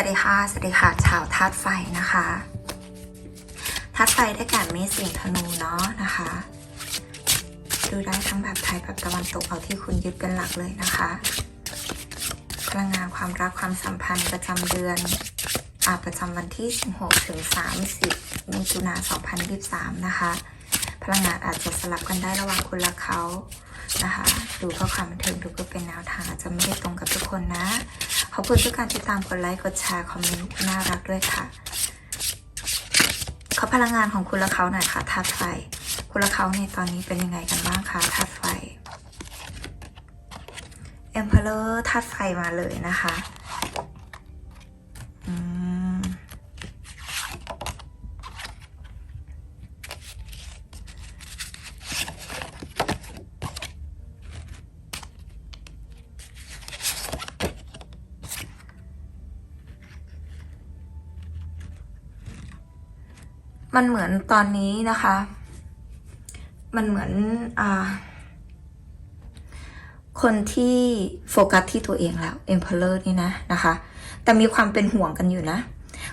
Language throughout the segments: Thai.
วัสดีค่ะ สวัสดีค่ะชาวธาตุไฟนะคะธาตุไฟได้แก่เมษสิงธนูเนาะนะคะ ดูได้ทั้งแบบไทยแบบตะวันตกเอาที่คุณยึดเป็นหลักเลยนะคะ พลังงานความรักความสัมพันธ์ประจำเดือนอาประจำวันที่ 16 ถึง 30มิถุนายน2023 นะคะ พลังงานอาจจะสลับกันได้ระหว่างคุณและเขานะคะ ดูเพื่อความบันเทิงดูเพื่อเป็นแนวทางอาจจะไม่ได้ตรงกับทุกคนนะ ขอบคุณทุกการติดตามกดไลค์กดแชร์คอมเมนต์น่ารักด้วยค่ะ ขอพลังงานของคุณและเขาหน่อยค่ะธาตุไฟ คุณและเขาในตอนนี้เป็นยังไงกันบ้างคะธาตุไฟ Emperor ธาตุไฟมาเลยนะคะ มันเหมือนตอนนี้นะคะ มันเหมือนอคนที่โฟกัสที่ตัวเองแล้ว Emperor นี่นะนะคะ แต่มีความเป็นห่วงกันอยู่นะ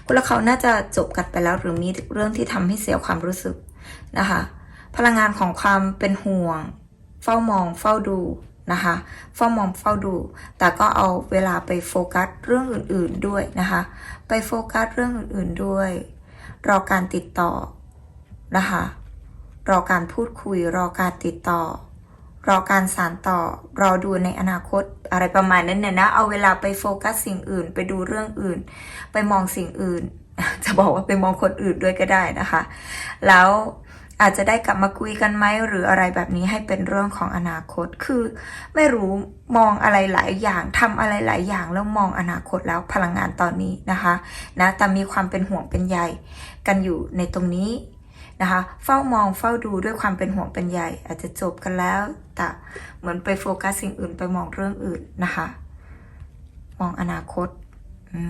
คุณและเขาน่าจะจบกันไปแล้วหรือมีเรื่องที่ทำให้เสียความรู้สึกนะคะ พลังงานของความเป็นห่วง เฝ้ามอง เฝ้าดูนะคะเฝ้ามองเฝ้าดู แต่ก็เอาเวลาไปโฟกัสเรื่องอื่น ๆด้วยนะคะ ไปโฟกัสเรื่องอื่น ๆด้วย รอการติดต่อนะคะ รอการพูดคุย รอการติดต่อ รอการสานต่อ รอดูในอนาคตอะไรประมาณนั้นเนี่ยนะ เอาเวลาไปโฟกัสสิ่งอื่น ไปดูเรื่องอื่น ไปมองสิ่งอื่น จะบอกว่าไปมองคนอื่นด้วยก็ได้นะคะ แล้ว อาจจะได้กลับมาคุยกันไหมหรืออะไรแบบนี้ให้เป็นเรื่องของอนาคต คือไม่รู้มองอะไรหลายอย่างทำอะไรหลายอย่างแล้วมองอนาคตแล้วพลังงานตอนนี้นะคะนะแต่มีความเป็นห่วงเป็นใยกันอยู่ในตรงนี้นะคะเฝ้ามองเฝ้าดูด้วยความเป็นห่วงเป็นใยอาจจะจบกันแล้ว แต่เหมือนไปโฟกัสสิ่งอื่นไปมองเรื่องอื่นนะคะ มองอนาคตอื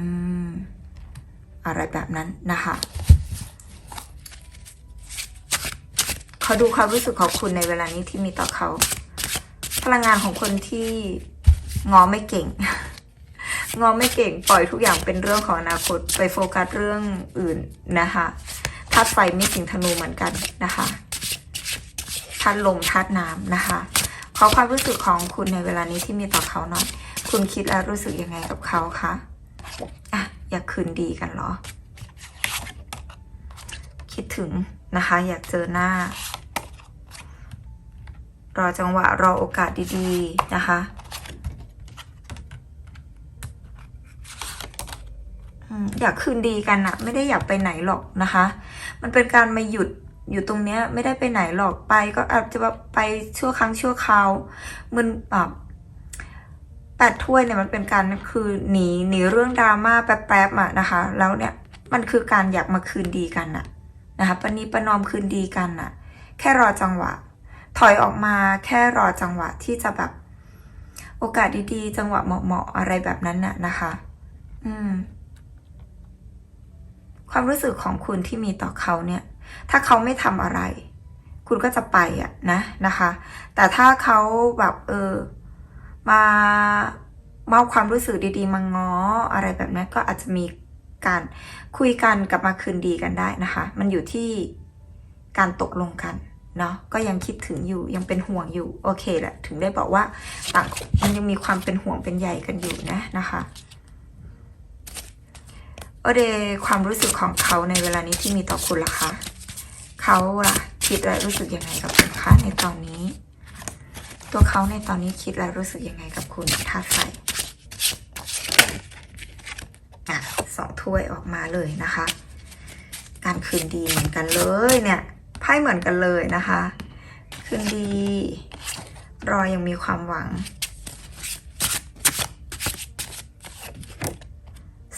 มอะไรแบบนั้นนะคะ เขาดูความรู้สึกของคุณในเวลานี้ที่มีต่อเขา พลังงานของคนที่งอไม่เก่ง งอไม่เก่งปล่อยทุกอย่างเป็นเรื่องของอนาคตไปโฟกัสเรื่องอื่นนะคะธาตุไฟมีสิงธนูเหมือนกันนะคะธาตุลมธาตุน้ำนะคะ ขอความรู้สึกของคุณในเวลานี้ที่มีต่อเขาหน่อย คุณคิดและรู้สึกยังไงกับเขาคะอะอยากคืนดีกันเหรอ คิดถึงนะคะ อยากเจอหน้า รอจังหวะรอโอกาสดีๆนะคะอยากคืนดีกันอะไม่ได้อยากไปไหนหรอกนะคะ มันเป็นการมาหยุดอยู่ตรงเนี้ยไม่ได้ไปไหนหรอกไปก็อาจจะแบบไปชั่วครั้งชั่วคราวมันแบบแปดถ้วยเนี่ยมันเป็นการคือหนีหนีเรื่องดราม่าแป๊บๆอะนะคะ แล้วเนี่ยมันคือการอยากมาคืนดีกันอะนะคะปณีประนอมคืนดีกันอะแค่รอจังหวะ ถอยออกมาแค่รอจังหวะที่จะแบบ โอกาสดีๆ จังหวะเหมาะๆอะไรแบบนั้นน่ะนะคะ อืม ความรู้สึกของคุณที่มีต่อเขาเนี่ย ถ้าเขาไม่ทำอะไร คุณก็จะไปอะนะนะคะ แต่ถ้าเขาแบบเออ มามอบความรู้สึกดีๆ มาง้ออะไรแบบนั้นก็อาจจะมีการคุยกันกลับมาคืนดีกันได้นะคะ มันอยู่ที่การตกลงกัน เนาะก็ยังคิดถึงอยู่ยังเป็นห่วงอยู่โอเคแหละถึงได้บอกว่าต่างมันยังมีความเป็นห่วงเป็นใยกันอยู่นะนะคะโอเดความรู้สึกของเขาในเวลานี้ที่มีต่อคุณล่ะคะเขาล่ะคิดและรู้สึกยังไงกับคุณคะในตอนนี้ ตัวเขาในตอนนี้คิดและรู้สึกยังไงกับคุณธาตุไฟอะสองถ้วยออกมาเลยนะคะ การคืนดีเหมือนกันเลยเนี่ย ไพ่เหมือนกันเลยนะคะ คืนดี รอยังมีความหวัง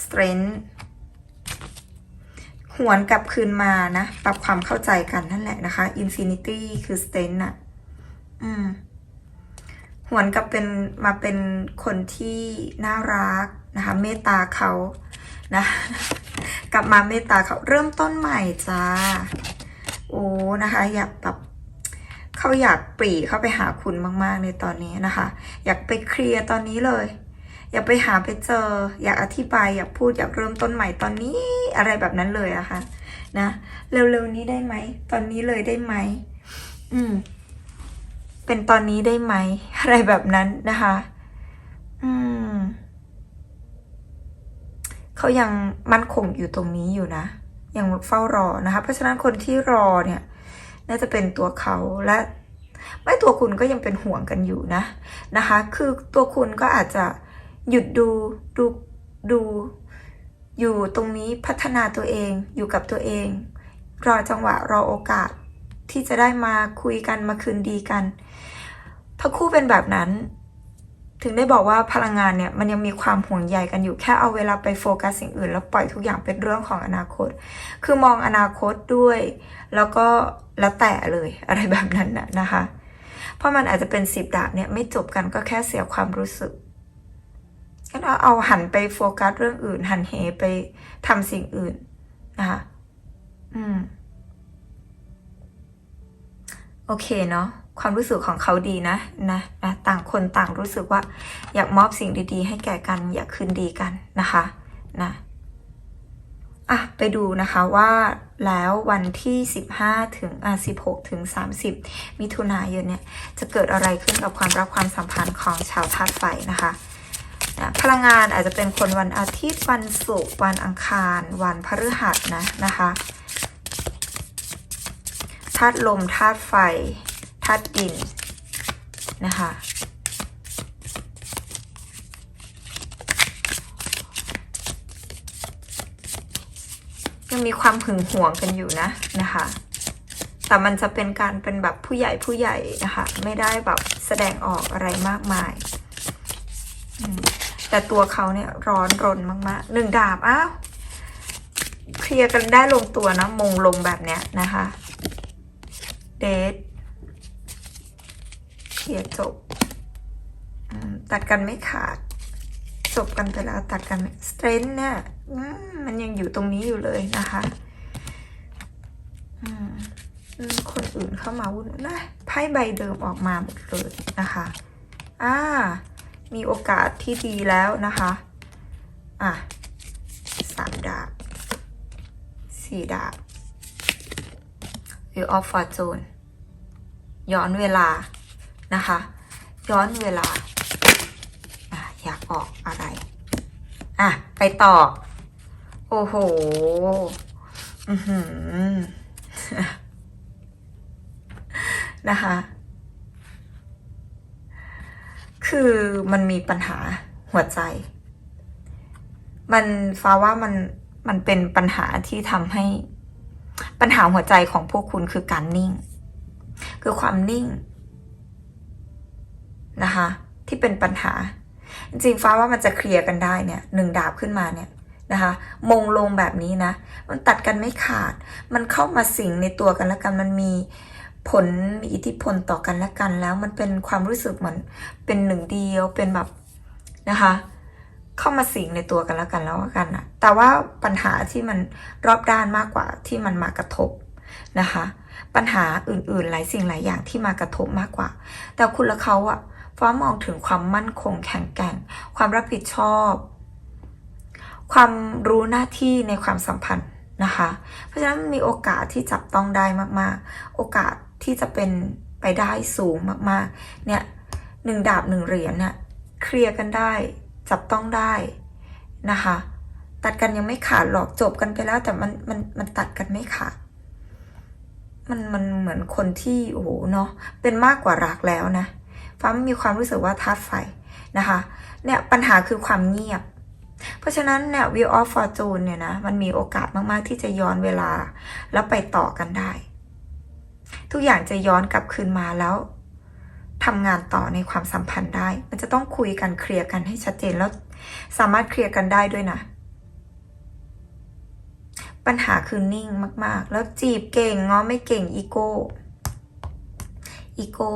strength หวนกลับคืนมานะ ปรับความเข้าใจกันนั่นแหละนะคะ infinity คือ strength น่ะอืมหวนกลับเป็นมาเป็นคนที่น่ารักนะคะ เมตตาเขานะ กลับมาเมตตาเขาเริ่มต้นใหม่จ้า โอ้นะคะอยากแบบเขาอยากปรีเข้าไปหาคุณมาก ๆ ในตอนนี้นะคะ อยากไปเคลียร์ตอนนี้เลย อยากไปหาไปเจอ อยากอธิบายอยากพูดอยากเริ่มต้นใหม่ตอนนี้อะไรแบบนั้นเลยอะค่ะนะเร็วๆนี้ได้ไหมตอนนี้เลยได้ไหมอืม เป็นตอนนี้ได้ไหมอะไรแบบนั้นนะคะ อืมเขายังมั่นคงอยู่ตรงนี้อยู่นะ ยังเฝ้ารอนะคะ เพราะฉะนั้นคนที่รอเนี่ยน่าจะเป็นตัวเขาและไม่ตัวคุณก็ยังเป็นห่วงกันอยู่นะนะคะ คือตัวคุณก็อาจจะหยุดดูดูดูอยู่ตรงนี้พัฒนาตัวเองอยู่กับตัวเอง รอจังหวะรอโอกาสที่จะได้มาคุยกันมาคืนดีกันทั้งคู่เป็นแบบนั้น ถึงได้บอกว่าพลังงานเนี่ยมันยังมีความห่วงใยกันอยู่แค่เอาเวลาไปโฟกัสสิ่งอื่น แล้วปล่อยทุกอย่างเป็นเรื่องของอนาคต คือมองอนาคตด้วย แล้วก็แล้วแต่เลยอะไรแบบนั้นน่ะนะคะ เพราะมันอาจจะเป็นสิบดาบเนี่ยไม่จบกันก็แค่เสียความรู้สึกงั้นเอาเอาหันไปโฟกัสเรื่องอื่น หันเหไปทำสิ่งอื่นนะคะอืม โอเคเนาะ ความรู้สึกของเขาดีนะนะนะต่างคนต่างรู้สึกว่า อยากมอบสิ่งดีๆ ให้แก่กันอยากคืนดีกันนะคะนะอะไปดูนะคะว่าแล้ววันที่ 15 ถึงอะ16 ถึง 30 มิถุนายนเนี่ยจะเกิดอะไรขึ้นกับความรักความสัมพันธ์ของชาวธาตุไฟนะคะนะพลังงานอาจจะเป็นคนวันอาทิตย์วันศุกร์วันอังคาร วันพฤหัสนะนะคะธาตุลมธาตุไฟ ธาตุดินนะคะยังมีความหึงหวงกันอยู่นะนะคะ แต่มันจะเป็นการเป็นแบบผู้ใหญ่ผู้ใหญ่นะคะ ไม่ได้แบบแสดงออกอะไรมากมาย แต่ตัวเขาเนี่ยร้อนรนมากๆหนึ่งดาบ อ้าว เคลียร์กันได้ลงตัวนะ มงลงแบบเนี้ยนะคะ เดท ลียร์จบตัดกันไม่ขาด จบกันไปแล้วตัดกันสเตรนเนี่ยมันยังอยู่ตรงนี้อยู่เลยนะคะคนอื่นเข้ามาวุ่นนะไพ่ใบเดิมออกมาหมดเลยนะคะอ่ามีโอกาสที่ดีแล้วนะคะอะสามดาบสี่ดาบ Wheel of Fortune ย้อนเวลา นะคะ ย้อนเวลาอะอยากออกอะไร อะ ไปต่อ โอ้โห อือหือ นะคะ คือมันมีปัญหาหัวใจ มันฟ้าว่ามันมันเป็นปัญหาที่ทำให้ปัญหาหัวใจของพวกคุณคือการนิ่ง คือความนิ่ง นะคะ ที่เป็นปัญหา จริงๆฟ้าว่ามันจะเคลียร์กันได้เนี่ยหนึ่งดาบขึ้นมาเนี่ยนะคะมงลงแบบนี้นะ มันตัดกันไม่ขาด มันเข้ามาสิงในตัวกันและกัน มันมีผลมีอิทธิพลต่อกันและกัน แล้วมันเป็นความรู้สึกเหมือนเป็นหนึ่งเดียวเป็นแบบนะคะ เข้ามาสิงในตัวกันแล้วกันแล้วกันนะแต่ว่าปัญหาที่มันรอบด้านมากกว่าที่มันมากระทบนะคะ ปัญหาอื่นๆ หลายสิ่งหลายอย่างที่มากระทบมากกว่า แต่คุณและเขาอะ ฟ้ามองถึงความมั่นคงแข็งแกร่ง ความรับผิดชอบ ความรู้หน้าที่ในความสัมพันธ์นะคะ เพราะฉะนั้นมีโอกาสที่จับต้องได้มากๆ โอกาสที่จะเป็นไปได้สูงมากๆ เนี่ยหนึ่งดาบหนึ่งเหรียญเนี่ยเคลียร์กันได้ จับต้องได้นะคะ ตัดกันยังไม่ขาดหรอกจบกันไปแล้วแต่มันมันมันตัดกันไม่ขาดมันมันเหมือนคนที่โอ้โหเนาะเป็นมากกว่ารักแล้วนะ ฟ้ามีความรู้สึกว่าธาตุไฟนะคะเนี่ยปัญหาคือความเงียบ เพราะฉะนั้นเนี่ย Wheel of Fortune เนี่ยนะมันมีโอกาสมากๆที่จะย้อนเวลา แล้วไปต่อกันได้ ทุกอย่างจะย้อนกลับคืนมาแล้วทำงานต่อในความสัมพันธ์ได้ มันจะต้องคุยกันเคลียร์กันให้ชัดเจนแล้วสามารถเคลียร์กันได้ด้วยนะ ปัญหาคือนิ่งมาก ๆ แล้วจีบเก่งง้อไม่เก่งอีโก้อีโก้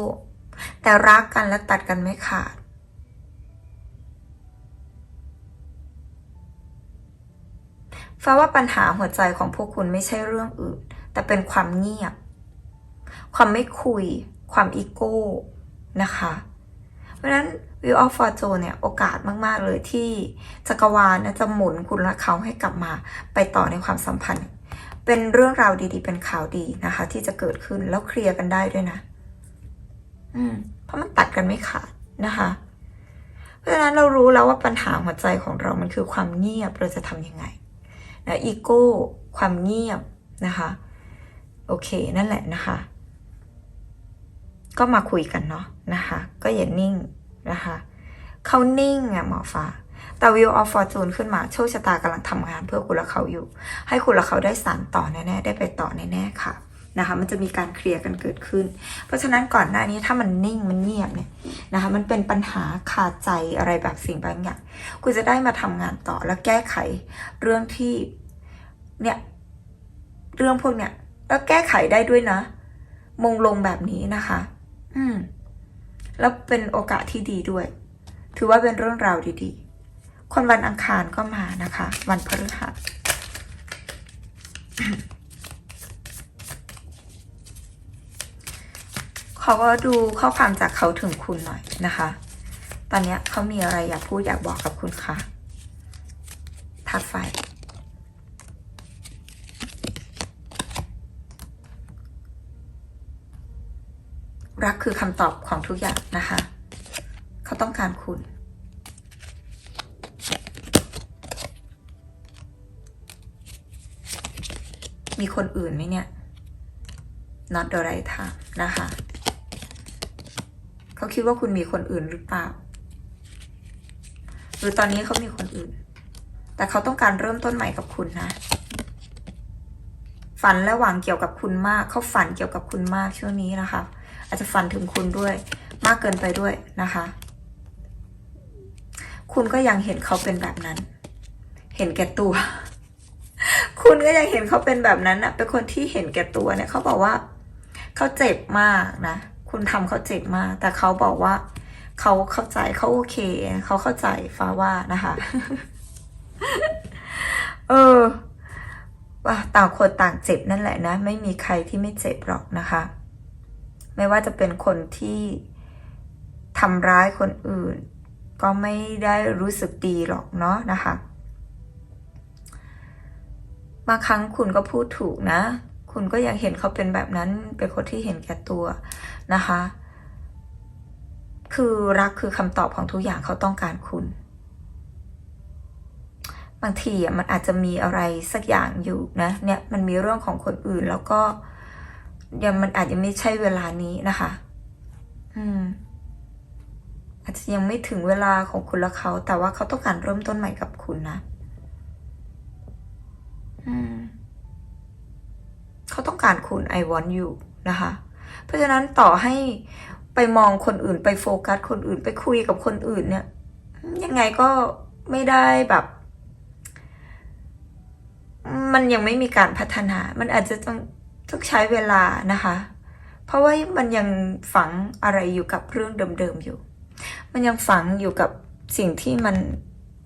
แต่รักกันและตัดกันไม่ขาดฟ้าว่าปัญหาหัวใจของพวกคุณไม่ใช่เรื่องอื่น แต่เป็นความเงียบ ความไม่คุย ความอีโก้นะคะ เพราะฉะนั้น Wheel of Fortune เนี่ย โอกาสมาก ๆ เลยที่จักรวาลนะจะหมุนคุณและเขาให้กลับมาไปต่อในความสัมพันธ์ เป็นเรื่องราวดีๆ เป็นข่าวดีนะคะ ที่จะเกิดขึ้นแล้วเคลียร์กันได้ด้วยนะ อืม เพราะมันตัดกันไม่ขาดนะคะ เพราะฉะนั้นเรารู้แล้วว่าปัญหาหัวใจของเรามันคือความเงียบเราจะทำยังไงนะอีโก้ ความเงียบนะคะ โอเคนั่นแหละนะคะ ก็มาคุยกันเนาะนะคะ ก็อย่านิ่งนะคะเขานิ่งอะหมอฟ้าแต่ Wheel of Fortune ขึ้นมาโชคชะตากำลังทำงานเพื่อคุณและเขาอยู่ ให้คุณและเขาได้สานต่อแน่ๆได้ไปต่อแน่ๆค่ะ นะคะมันจะมีการเคลียร์กันเกิดขึ้น เพราะฉะนั้นก่อนหน้านี้ถ้ามันนิ่งมันเงียบเนี่ยนะคะมันเป็นปัญหาคาดใจอะไรแบบสิ่งบางอย่างคุณจะได้มาทำงานต่อแล้วแก้ไขเรื่องที่เนี่ยเรื่องพวกเนี้ยแล้วแก้ไขได้ด้วยนะ มงลงแบบนี้นะคะ อืม แล้วเป็นโอกาสที่ดีด้วย ถือว่าเป็นเรื่องราวดีๆ คนวันอังคารก็มานะคะ วันพฤหัส ขอก็ดูข้อความจากเขาถึงคุณหน่อยนะคะ ตอนนี้เขามีอะไรอยากพูดอยากบอกกับคุณคะทัดไฟ รักคือคำตอบของทุกอย่างนะคะ เขาต้องการคุณมีคนอื่นไหมเนี่ย not the right time นะคะ เขาคิดว่าคุณมีคนอื่นหรือเปล่า หรือตอนนี้เขามีคนอื่น แต่เขาต้องการเริ่มต้นใหม่กับคุณนะ ฝันและหวังเกี่ยวกับคุณมาก เขาฝันเกี่ยวกับคุณมากช่วงนี้นะคะ อาจจะฝันถึงคุณด้วย มากเกินไปด้วยนะคะ คุณก็ยังเห็นเขาเป็นแบบนั้น เห็นแก่ตัว คุณก็ยังเห็นเขาเป็นแบบนั้นนะเป็นคนที่เห็นแก่ตัวเนี่ยเขาบอกว่าเขาเจ็บมากนะ คุณทำเขาเจ็บมาก แต่เขาบอกว่า เขาเข้าใจเขาโอเค เขาเข้าใจฟ้าว่านะคะ เออว่าต่างคนต่างเจ็บนั่นแหละนะ ไม่มีใครที่ไม่เจ็บหรอกนะคะ ไม่ว่าจะเป็นคนที่ทำร้ายคนอื่น ก็ไม่ได้รู้สึกดีหรอกเนาะนะคะบางครั้งคุณก็พูดถูกนะ คุณก็ยังเห็นเขาเป็นแบบนั้น เป็นคนที่เห็นแก่ตัวนะคะ คือรักคือคำตอบของทุกอย่างเขาต้องการคุณ บางทีอะมันอาจจะมีอะไรสักอย่างอยู่นะ เนี่ยมันมีเรื่องของคนอื่นแล้วก็ยังมันอาจจะไม่ใช่เวลานี้นะคะ อืม อาจจะยังไม่ถึงเวลาของคุณและเขา แต่ว่าเขาต้องการเริ่มต้นใหม่กับคุณนะ อืม เขาต้องการคุณ I want you นะคะ เพราะฉะนั้นต่อให้ไปมองคนอื่นไปโฟกัสคนอื่นไปคุยกับคนอื่นเนี่ย ยังไงก็ไม่ได้แบบ มันยังไม่มีการพัฒนา มันอาจจะต้องต้องใช้เวลานะคะ เพราะว่ามันยังฝังอะไรอยู่กับเรื่องเดิมๆอยู่ มันยังฝังอยู่กับสิ่งที่มัน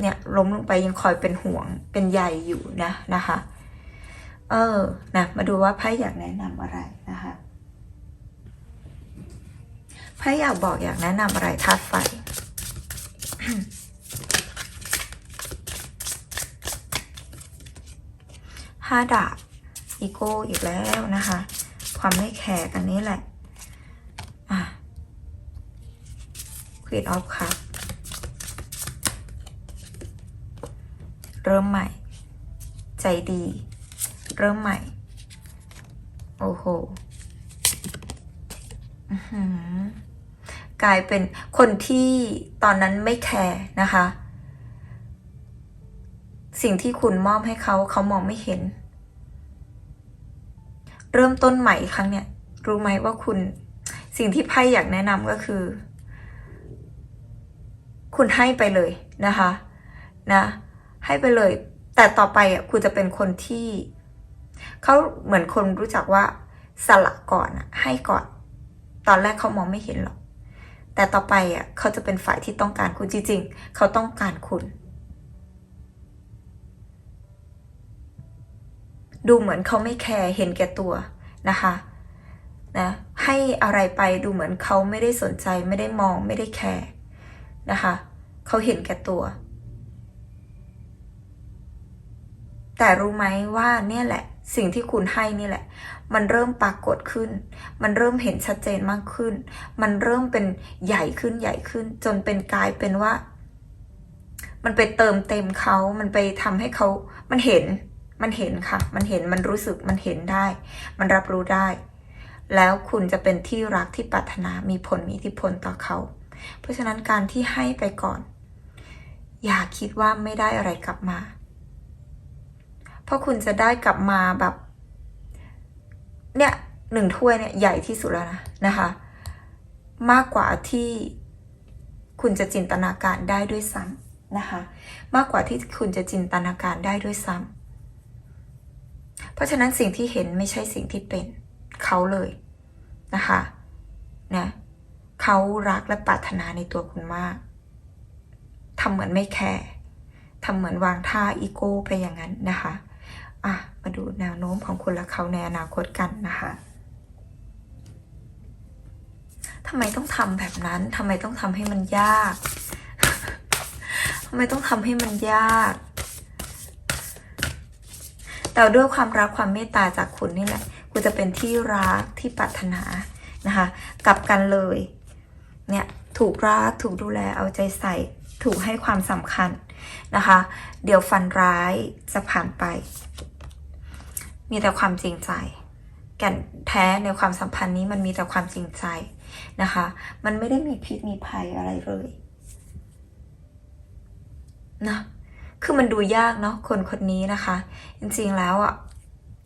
เนี่ยล้มลงไปยังคอยเป็นห่วงเป็นใยอยู่นะนะคะ เออนะมาดูว่าไพ่อยากแนะนำอะไรนะคะไพ่อยากบอกอยากแนะนำอะไรธาตุไฟห้าดาบอีโก้อีกแล้วนะคะ ความไม่แคร์กันนี้แหละอะ Queen of Cup เริ่มใหม่ ใจดี เริ่มใหม่ โอ้โหกลายเป็นคนที่ตอนนั้นไม่แคร์นะคะ สิ่งที่คุณมอบให้เขาเขามองไม่เห็น เริ่มต้นใหม่อีกครั้งเนี่ยรู้ไหมว่าคุณสิ่งที่ไพ่อยากแนะนำก็คือ คุณให้ไปเลยนะคะ นะ ให้ไปเลย แต่ต่อไปอะคุณจะเป็นคนที่ เขาเหมือนคนรู้จักว่าสละก่อนอะให้ก่อน ตอนแรกเขามองไม่เห็นหรอก แต่ต่อไปอะเขาจะเป็นฝ่ายที่ต้องการคุณจริงๆ เขาต้องการคุณ ดูเหมือนเขาไม่แคร์เห็นแก่ตัวนะคะนะให้อะไรไปดูเหมือนเขาไม่ได้สนใจไม่ได้มองไม่ได้แคร์นะคะเขาเห็นแก่ตัว แต่รู้ไหมว่าเนี่ยแหละ สิ่งที่คุณให้นี่แหละ มันเริ่มปรากฏขึ้น มันเริ่มเห็นชัดเจนมากขึ้น มันเริ่มเป็นใหญ่ขึ้นใหญ่ขึ้น จนเป็นกลายเป็นว่า มันไปเติมเต็มเขา มันไปทำให้เขา มันเห็น มันเห็นค่ะ มันเห็น มันรู้สึก มันเห็นได้ มันรับรู้ได้ แล้วคุณจะเป็นที่รักที่ปรารถนา มีผล มีอิทธิพลต่อเขา เพราะฉะนั้นการที่ให้ไปก่อน อย่าคิดว่าไม่ได้อะไรกลับมา เพราะคุณจะได้กลับมาแบบ เนี่ยหนึ่งถ้วยเนี่ยใหญ่ที่สุดแล้วนะนะคะ มากกว่าที่คุณจะจินตนาการได้ด้วยซ้ำนะคะ มากกว่าที่คุณจะจินตนาการได้ด้วยซ้ำเพราะฉะนั้นสิ่งที่เห็นไม่ใช่สิ่งที่เป็นเขาเลยนะคะนะเขารักและปรารถนาในตัวคุณมากทำเหมือนไม่แคร์ทำเหมือนวางท่าอีโก้ไปอย่างนั้นนะคะ อะมาดูแนวโน้มของคุณและเขาในอนาคตกันนะคะทำไมต้องทำแบบนั้นทำไมต้องทำให้มันยากทำไมต้องทำให้มันยากแต่ด้วยความรักความเมตตาจากคุณนี่แหละ คุณจะเป็นที่รักที่ปรารถนานะคะ กลับกันเลย เนี่ย ถูกรัก ถูกดูแล เอาใจใส่ ถูกให้ความสำคัญนะคะ เดี๋ยวฟันร้ายจะผ่านไป มีแต่ความจริงใจ แก่นแท้ในความสัมพันธ์นี้มันมีแต่ความจริงใจนะคะ มันไม่ได้มีพิษมีภัยอะไรเลยนะคือมันดูยากเนาะคนคนนี้นะคะ จริงๆแล้วอะ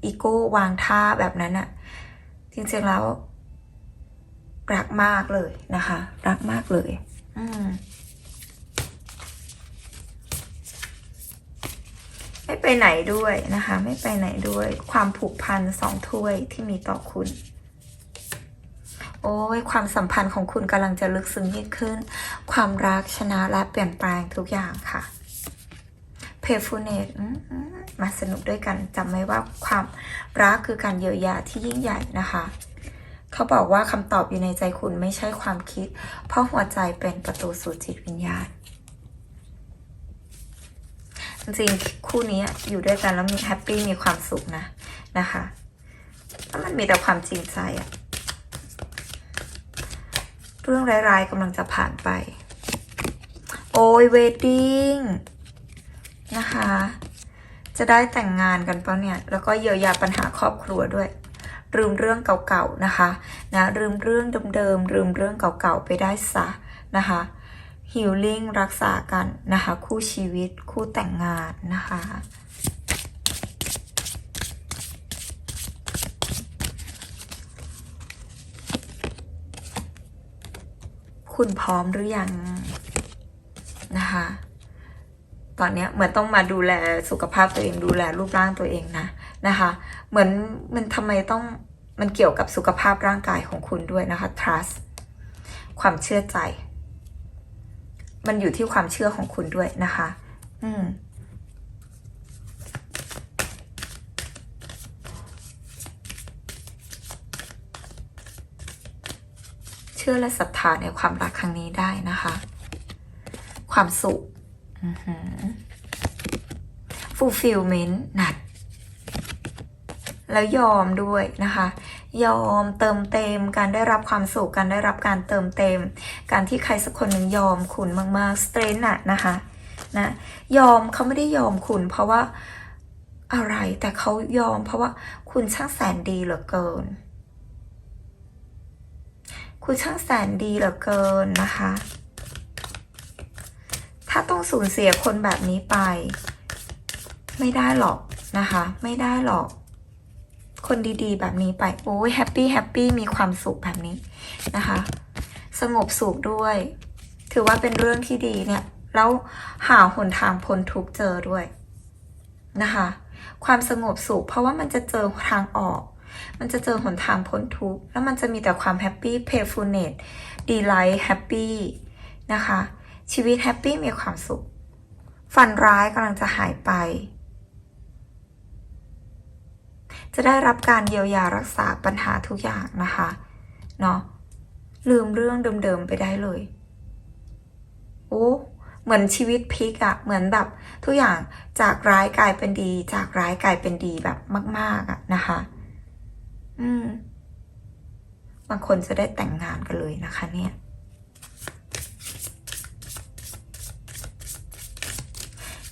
อีโก้วางท่าแบบนั้นอะ จริงๆแล้วรักมากเลยนะคะ รักมากเลย อืม ไม่ไปไหนด้วยนะคะ ไม่ไปไหนด้วย ความผูกพันสองถ้วยที่มีต่อคุณ โอ้ยความสัมพันธ์ของคุณกำลังจะลึกซึ้งยิ่งขึ้น ความรักชนะและเปลี่ยนแปลงทุกอย่างค่ะเพฟ u เนตมาสนุกด้วยกันจำไว้ว่าความรักคือการเยียวยาที่ยิ่งใหญ่นะคะเขาบอกว่าคำตอบอยู่ในใจคุณไม่ใช่ความคิด เพราะหัวใจเป็นประตูสู่จิตวิญญาณ จริงๆคู่นี้อยู่ด้วยกันแล้วมีแฮปปี้มีความสุขนะนะคะแล้วมันมีแต่ความจริงใจอะเรื่องร้ายๆกำลังจะผ่านไป โอ้ยเวดดิ้งนะคะ จะได้แต่งงานกันเปล่าเนี่ย แล้วก็เยียวยาปัญหาครอบครัวด้วย ลืมเรื่องเก่าๆนะคะนะลืมเรื่องเดิมๆลืมเรื่องเก่าๆไปได้ซะนะคะ ฮิลลิ่งรักษากันนะคะ คู่ชีวิตคู่แต่งงานนะคะคุณพร้อมหรือยังนะคะ ตอนเนี้ยเหมือนต้องมาดูแลสุขภาพตัวเองดูแลรูปร่างตัวเองนะนะคะ เหมือนมันทำไมต้องมันเกี่ยวกับสุขภาพร่างกายของคุณด้วยนะคะ trust ความเชื่อใจ มันอยู่ที่ความเชื่อของคุณด้วยนะคะ อืมเชื่อและศรัทธาในความรักครั้งนี้ได้นะคะ ความสุข fulfillment หนัดแล้วยอมด้วยนะคะ ยอมเติมเต็ม การได้รับความสุข การได้รับการเติมเต็ม การที่ใครสักคนหนึ่งยอมคุณมากๆสเตรนอะนะคะนะยอมเขาไม่ได้ยอมคุณ เพราะว่าอะไรแต่เขายอม เพราะว่าคุณช่างแสนดีเหลือเกิน คุณช่างแสนดีเหลือเกินนะคะ ถ้าต้องสูญเสียคนแบบนี้ไป ไม่ได้หรอกนะคะ ไม่ได้หรอก คนดีๆ แบบนี้ไป โอ้ยแฮปปี้แฮปปี้มีความสุขแบบนี้นะคะ สงบสุขด้วย ถือว่าเป็นเรื่องที่ดีเนี่ย แล้วหาหนทางพ้นทุกเจอด้วยนะคะ ความสงบสุข เพราะว่ามันจะเจอทางออก มันจะเจอหนทางพ้นทุกข์แล้วมันจะมีแต่ความแฮปปี้เพย์ฟูเนตดีไลท์แฮปปี้นะคะ ชีวิตแฮปปี้มีความสุข ฝันร้ายกำลังจะหายไป จะได้รับการเยียวยารักษาปัญหาทุกอย่างนะคะเนาะลืมเรื่องเดิมๆไปได้เลยโอ้เหมือนชีวิตพลิกอะเหมือนแบบทุกอย่างจากร้ายกลายเป็นดี จากร้ายกลายเป็นดีแบบมาก ๆอะนะคะ อืมบางคนจะได้แต่งงานกันเลยนะคะเนี่ย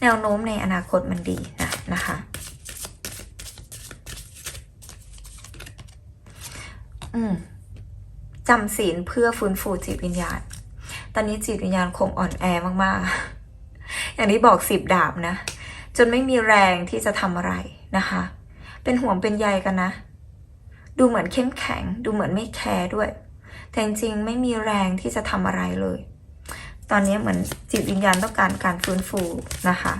แนวโน้มในอนาคตมันดีนะนะคะ อืม จำศีลเพื่อฟื้นฟูจิตวิญญาณ ตอนนี้จิตวิญญาณคงอ่อนแอมากๆ อย่างที่บอกสิบดาบนะ จนไม่มีแรงที่จะทำอะไรนะคะ เป็นห่วงเป็นใยกันนะ ดูเหมือนเข้มแข็ง ดูเหมือนไม่แคร์ด้วย แต่จริงๆไม่มีแรงที่จะทำอะไรเลย ตอนนี้เหมือนจิตวิญญาณต้องการการฟื้นฟูนะคะ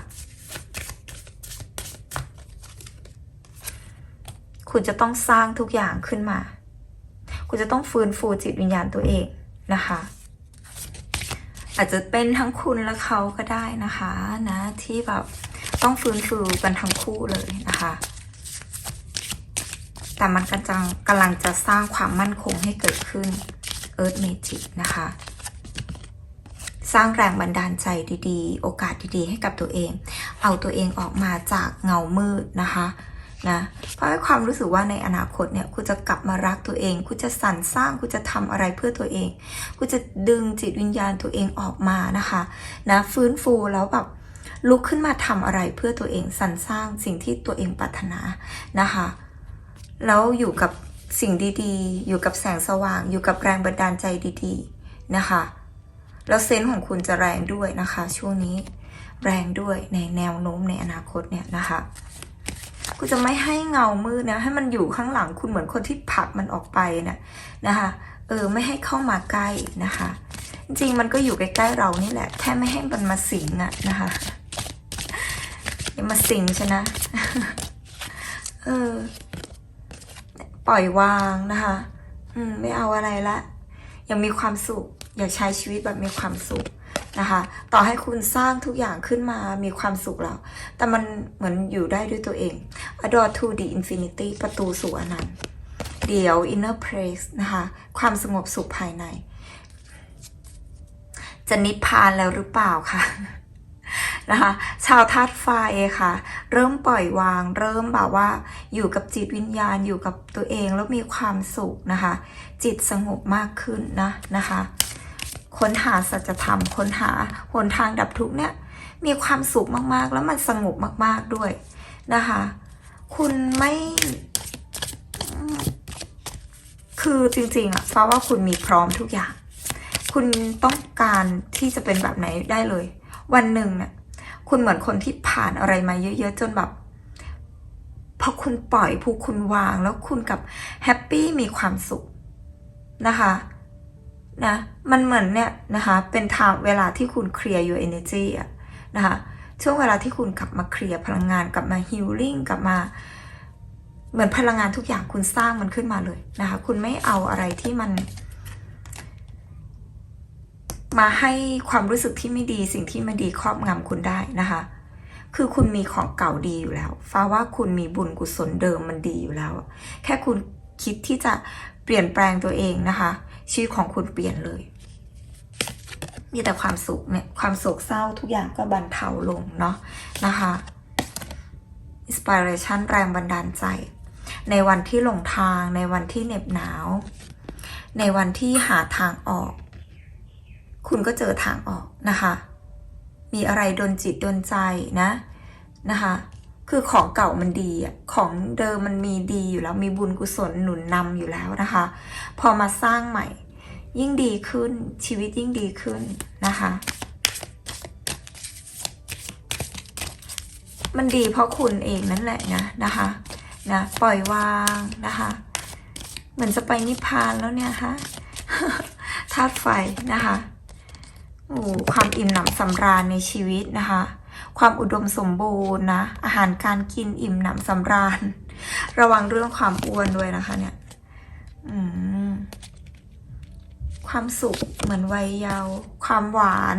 คุณจะต้องสร้างทุกอย่างขึ้นมา คุณจะต้องฟื้นฟูจิตวิญญาณตัวเองนะคะ อาจจะเป็นทั้งคุณและเขาก็ได้นะคะนะที่แบบต้องฟื้นฟูกันทั้งคู่เลยนะคะ แต่มันกำลังกำลังจะสร้างความมั่นคงให้เกิดขึ้นเอิร์ธเมจิกนะคะ สร้างแรงบันดาลใจดีๆ โอกาสดีๆ ให้กับตัวเอง เอาตัวเองออกมาจากเงามืดนะคะ นะเพราะให้ความรู้สึกว่าในอนาคตเนี่ยคุณจะกลับมารักตัวเองคุณจะสรรสร้างคุณจะทำอะไรเพื่อตัวเองคุณจะดึงจิตวิญญาณตัวเองออกมานะคะนะฟื้นฟูแล้วแบบลุกขึ้นมาทำอะไรเพื่อตัวเองสรรสร้างสิ่งที่ตัวเองปรารถนานะคะแล้วอยู่กับสิ่งดีๆ อยู่กับแสงสว่าง อยู่กับแรงบันดาลใจดีๆนะคะแล้วเซนส์ของคุณจะแรงด้วยนะคะ ช่วงนี้แรงด้วยในแนวโน้มในอนาคตเนี่ยนะคะ คุณจะไม่ให้เงามืดนะให้มันอยู่ข้างหลังคุณเหมือนคนที่ผลักมันออกไปนะนะคะเออไม่ให้เข้ามาใกล้นะคะ จริงๆมันก็อยู่ใกล้ๆเรานี่แหละแค่ไม่ให้มันมาสิงอะนะคะอย่ามาสิงใช่นะเออปล่อยวางนะคะ อืม ไม่เอาอะไรละ ยังมีความสุข อยากใช้ชีวิตแบบมีความสุข นะคะ ต่อให้คุณสร้างทุกอย่างขึ้นมามีความสุขแล้ว แต่มันเหมือนอยู่ได้ด้วยตัวเอง a d o r to the infinity ประตูสู่อนันต์ เดี๋ยว inner place นะคะ ความสงบสุขภายใน จะนิพพานแล้วหรือเปล่าคะนะคะชาวธาตุไฟค่ะ เริ่มปล่อยวาง เริ่มแบบว่า อยู่กับจิตวิญญาณอยู่กับตัวเองแล้วมีความสุขนะคะ จิตสงบมากขึ้นนะนะคะ ค้นหาสัจธรรม ค้นหาหนทางดับทุกเนี่ย มีความสุขมากๆ แล้วมันสงบมากๆด้วยนะคะ คุณไม่ คือจริงๆอะฟ้าว่าคุณมีพร้อมทุกอย่าง คุณต้องการที่จะเป็นแบบไหนได้เลย วันหนึ่งเนี่ย คุณเหมือนคนที่ผ่านอะไรมาเยอะ ๆ จนแบบพอคุณปล่อยผู้คุณวางแล้วคุณกับแฮปปี้มีความสุขนะคะ นะมันเหมือนเนี่ยนะคะเป็นทางเวลาที่คุณเคลียร์ your energy อะนะคะช่วงเวลาที่คุณกลับมาเคลียร์พลังงานกลับมาฮิลลิ่งกลับมาเหมือนพลังงานทุกอย่างคุณสร้างมันขึ้นมาเลยนะคะคุณไม่เอาอะไรที่มัน มาให้ความรู้สึกที่ไม่ดีสิ่งที่ไม่ดีครอบงำคุณได้นะคะคือคุณมีของเก่าดีอยู่แล้ว ฟ้าว่าคุณมีบุญกุศลเดิมมันดีอยู่แล้ว แค่คุณคิดที่จะเปลี่ยนแปลงตัวเองนะคะ ชีวิตของคุณเปลี่ยนเลย มีแต่ความสุขเนี่ยความโศกเศร้าทุกอย่างก็บรรเทาลงเนาะนะคะอินสปิเรชันแรงบันดาลใจ ในวันที่หลงทาง ในวันที่เหน็บหนาว ในวันที่หาทางออก คุณก็เจอทางออกนะคะ มีอะไรดนจิตดนใจนะนะคะ คือของเก่ามันดีอะของเดิมมันมีดีอยู่แล้วมีบุญกุศลหนุนนำอยู่แล้วนะคะ พอมาสร้างใหม่ ยิ่งดีขึ้นชีวิตยิ่งดีขึ้นนะคะ มันดีเพราะคุณเองนั่นแหละนะนะคะนะปล่อยวางนะคะ เหมือนจะไปนิพพานแล้วเนี่ยฮะธาตุไฟนะคะโอ้ความอิ่มหนำสำราญในชีวิตนะคะ ความอุดมสมบูรณ์นะ อาหารการกินอิ่มหนำสำราญ ระวังเรื่องความอ้วนด้วยนะคะเนี่ยความสุขเหมือนวัยเยาว์ความหวาน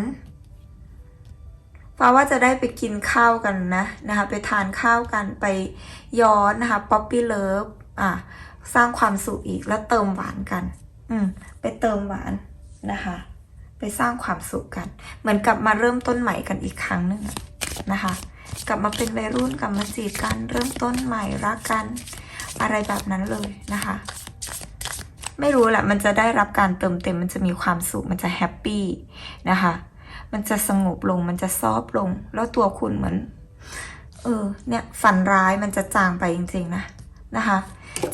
ฟ้าว่าจะได้ไปกินข้าวกันนะนะคะ ไปทานข้าวกันไปย้อนนะคะป๊อปปี้เลิฟอะสร้างความสุขอีกแล้วเติมหวานกัน อืม ไปเติมหวานนะคะ ไปสร้างความสุขกัน เหมือนกลับมาเริ่มต้นใหม่กันอีกครั้งหนึ่ง นะคะ กลับมาเป็นวัยรุ่นกลับมาจีบกันเริ่มต้นใหม่รักกันอะไรแบบนั้นเลยนะคะ ไม่รู้แหละมันจะได้รับการเติมเต็มมันจะมีความสุขมันจะแฮปปี้นะคะ มันจะสงบลงมันจะซอฟลง แล้วตัวคุณเหมือน เออเนี่ยฝันร้ายมันจะจางไปจริงๆนะนะคะ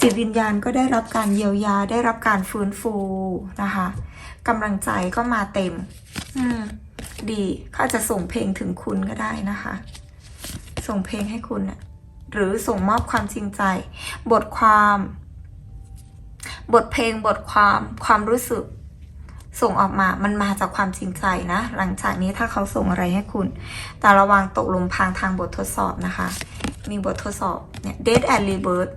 จิตวิญญาณก็ได้รับการเยียวยาได้รับการฟื้นฟูนะคะกำลังใจก็มาเต็ม อืม ดีเขาอาจจะส่งเพลงถึงคุณก็ได้นะคะ ส่งเพลงให้คุณนะหรือส่งมอบความจริงใจ บทความ บทเพลงบทความความรู้สึก ส่งออกมามันมาจากความจริงใจนะ หลังจากนี้ถ้าเขาส่งอะไรให้คุณ แต่ระวังตกหลุมพรางทางบททดสอบนะคะ มีบททดสอบเนี่ย Death and Rebirth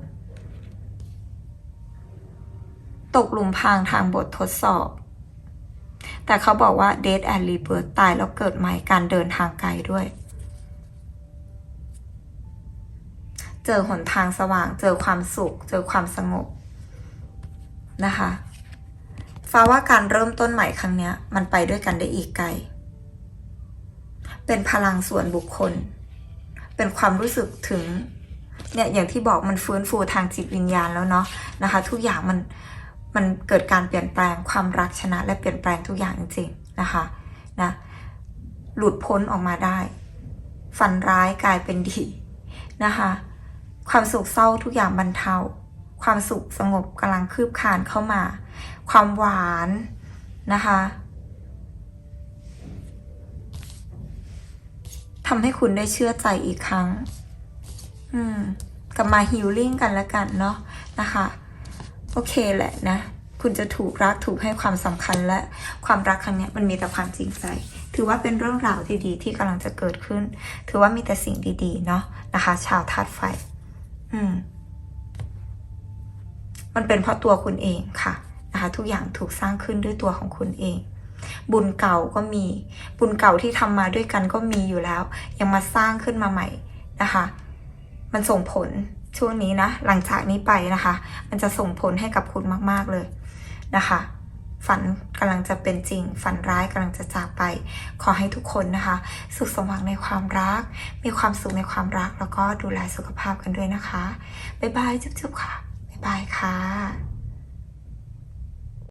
ตกหลุมพรางทางบททดสอบ แต่เขาบอกว่า Death and Rebirth ตายแล้วเกิดใหม่การเดินทางไกลด้วย เจอหนทางสว่าง เจอความสุข เจอความสงบนะคะฟ้าว่าการเริ่มต้นใหม่ครั้งนี้มันไปด้วยกันได้อีกไกล เป็นพลังส่วนบุคคล เป็นความรู้สึกถึงเนี่ยอย่างที่บอกมันฟื้นฟูทางจิตวิญญาณแล้วเนาะนะคะ ทุกอย่างมัน มันเกิดการเปลี่ยนแปลงความรักชนะ และเปลี่ยนแปลงทุกอย่างจริงๆนะคะนะหลุดพ้นออกมาได้ ฝันร้ายกลายเป็นดีนะคะ ความสุขเศร้าทุกอย่างบรรเทา ความสุขสงบกำลังคืบคลานเข้ามา ความหวานนะคะทำให้คุณได้เชื่อใจอีกครั้ง อืม กลับมาฮิลลิ่งกันแล้วกันเนาะนะคะ โอเคแหละนะ คุณจะถูกรักถูกให้ความสำคัญและความรักครั้งนี้มันมีแต่ความจริงใจ ถือว่าเป็นเรื่องราวดีๆที่กำลังจะเกิดขึ้น ถือว่ามีแต่สิ่งดีๆเนาะนะคะ ชาวธาตุไฟ อืม มันเป็นเพราะตัวคุณเองค่ะนะคะทุกอย่างถูกสร้างขึ้นด้วยตัวของคุณเอง บุญเก่าก็มี บุญเก่าที่ทำมาด้วยกันก็มีอยู่แล้ว ยังมาสร้างขึ้นมาใหม่นะคะ มันส่งผล ช่วงนี้นะ หลังจากนี้ไปนะคะ มันจะส่งผลให้กับคุณมาก ๆ เลยนะคะ ฝันกำลังจะเป็นจริง ฝันร้ายกำลังจะจากไป ขอให้ทุกคนนะคะ สุขสมหวังในความรัก มีความสุขในความรัก แล้วก็ดูแลสุขภาพกันด้วยนะคะ บ๊ายบายจุ๊บๆค่ะ บ๊ายบายค่ะ